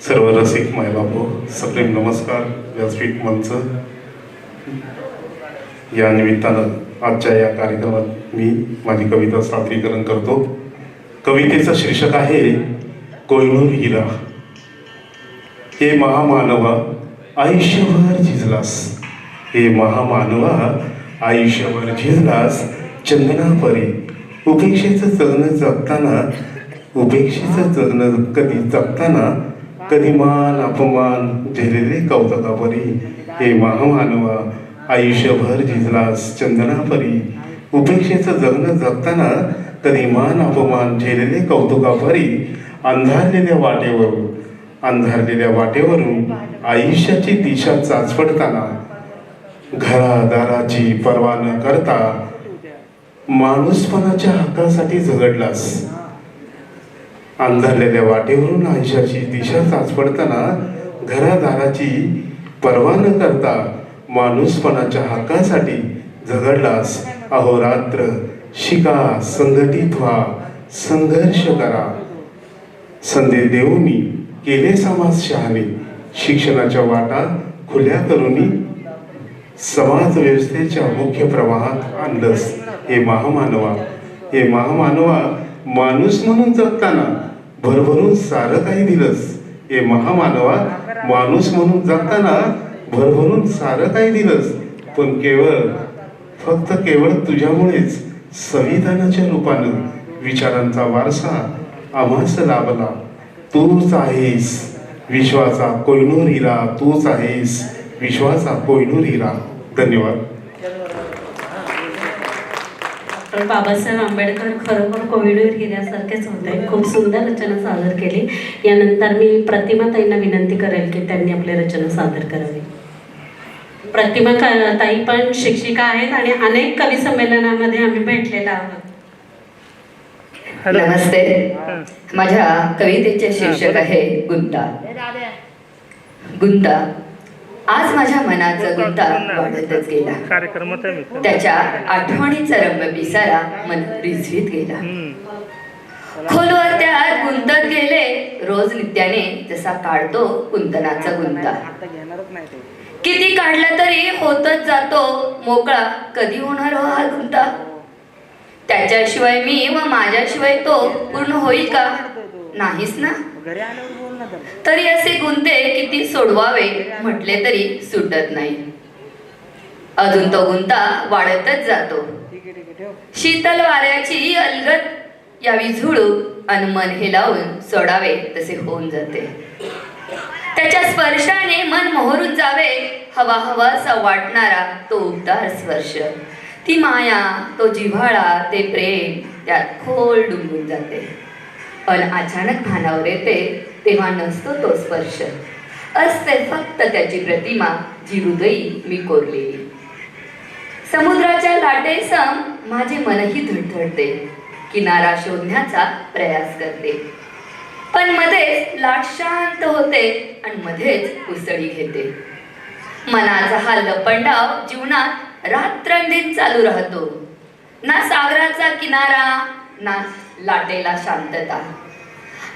सर्व रसिक मायबापू सप्रेम नमस्कार. व्यासपीठ मंच. या निमित्तानं आजच्या या कार्यक्रमात मी माझी कविता सादरीकरण करतो. कवितेचं शीर्षक आहे कोयनूर हिरा हे महामानवा आयुष्यभर झिजलास. हे महामानवा आयुष्यभर झिजलास. चंदनापरी उपेक्षेचं जगणं जगताना उपेक्षेचं जगणं कधी जगताना कधी मान अपमान झेलेले कौतुकापरी हे महामानवा आयुष्यभर झिजलास चंदनापरी. उपेक्षेचं जगणं जगताना कधी मान अपमान झेलेले कौतुकापरी अंधारलेल्या वाटेवरून अंधारलेल्या वाटेवरून आयुष्याची दिशा चाचपडताना घरादाराची पर्वा न करता माणूसपणाच्या हक्कासाठी झगडलास. अंधारलेल्या वाटेवरून आयुष्याची दिशा चाचपडताना घरादाराची पर्वा न करता माणूसपणाच्या हक्कासाठी झगडलास. अहोरात्र शिका संघटित व्हा संघर्ष करा. संधी देऊनी केले समाज शहाणे. शिक्षणाच्या वाटा खुल्या करूनी समाज व्यवस्थेच्या मुख्य प्रवाहात आणलंस. हे महामानवा हे महामानवा माणूस म्हणून जगताना भरभरून सारं काही दिलंस. हे महामानवा माणूस म्हणून जगताना भरभरून सारं काही दिलंस. पण केवळ फक्त केवळ तुझ्यामुळेच संविधानाच्या रूपानं विचारांचा वारसा आम्हास लाभला. तूच आहेस विश्वाचा कोयनूर हिरा तूच आहेस विश्वाचा कोयनूर हिरा धन्यवाद. डॉक्टर बाबासाहेब आंबेडकर खरोखर कोविड हिऱ्यासारखेच होते. खूप सुंदर रचना सादर केली. यानंतर मी प्रतिमा ताईंना विनंती करेल की त्यांनी आपली रचना सादर करावी. प्रतिमा क- ताई पण शिक्षिका आहेत आणि अनेक कवी संमेलनामध्ये आम्ही भेटलेलो आहोत. नमस्ते. माझ्या कवितेचे शीर्षक आहे गुंता. गुंता. आज माझ्या मनाचा गुंता वाढतच गेला. त्याच्या आठवणीचा रंग पिसारा मन रिझवीत गेला. खोलवर त्यात गुंतत गेले. रोज नित्याने जसा काढतो कुंतनाचा गुंता. किती काढला तरी होतच जातो मोकळा. कधी होणार हो हा गुंता? त्याच्याशिवाय मी व माझ्याशिवाय तो पूर्ण होईल का? नाहीच ना? तरी असे गुंते किती सोडवावे म्हटले तरी सुटत नाही. अजून तो गुंता वाढतच जातो. शीतल वाऱ्याची अलगत यावी झुळू आणि मन हे लावून सोडावे तसे होऊन जाते. त्याच्या स्पर्शाने मन मोहरून जावे हवा हवासा वाटणारा तो उबदार स्पर्श. ती माया तो जिव्हाळा ते प्रेम त्यात खोल डुंबून जाते. पण अचानक भानावर येते तेव्हा नसतो तो स्पर्श. असते फक्त त्याची प्रतिमा जी हृदयी मी कोरलेली. समुद्राच्या लाटेसम माझे मनही धडधडते. किनारा शोधण्याचा प्रयास करते. पण मध्येच लाट शांत होते आणि मध्येच उसळी घेते. मनाचा हा लपंडाव जीवनात रात्रंदिन चालू राहतो. ना सागराचा किनारा ना लाटेला शांतता.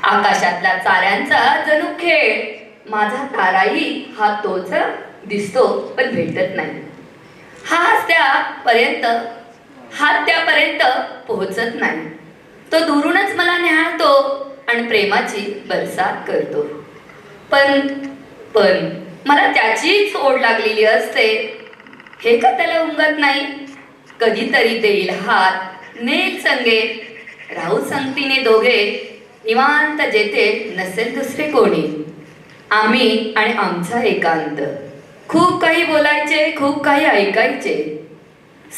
आकाशातल्या चाऱ्यांचा जणू खेळ. माझा ताराही हा तोच दिसतो पण भेटत नाही. हा त्यापर्यंत हा त्यापर्यंत पोहोचत नाही. तो दुरूनच मला न्याहाळतो आणि प्रेमाची बरसात करतो. पण पण मला त्याचीच ओढ लागलेली असते. हे का त्याला उमगत नाही? कधीतरी देईल हात नेल संगे. राहू संगतीने दोघे निवांत जेथे नसेल दुसरे कोणी. आम्ही आणि आमचा एकांत. खूप काही बोलायचे खूप काही ऐकायचे.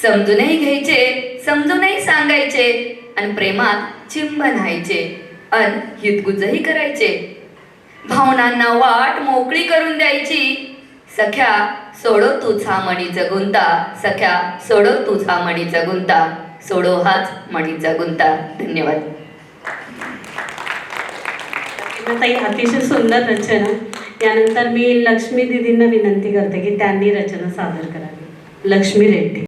समजूनही घ्यायचे समजूनही सांगायचे आणि प्रेमात चिंब न्हायचे अन हितगुजही करायचे. भावनांना वाट मोकळी करून द्यायची. सख्या सोडो तुझा मणीचा गुंता सख्या सोडो तुझा मणीचा गुंता सोडो हाच मणीचा गुंता धन्यवाद. ताई अतिशय सुंदर रचना. यानंतर मी लक्ष्मी दिदींना विनंती करते की त्यांनी रचना सादर करावी. लक्ष्मी रेड्डी.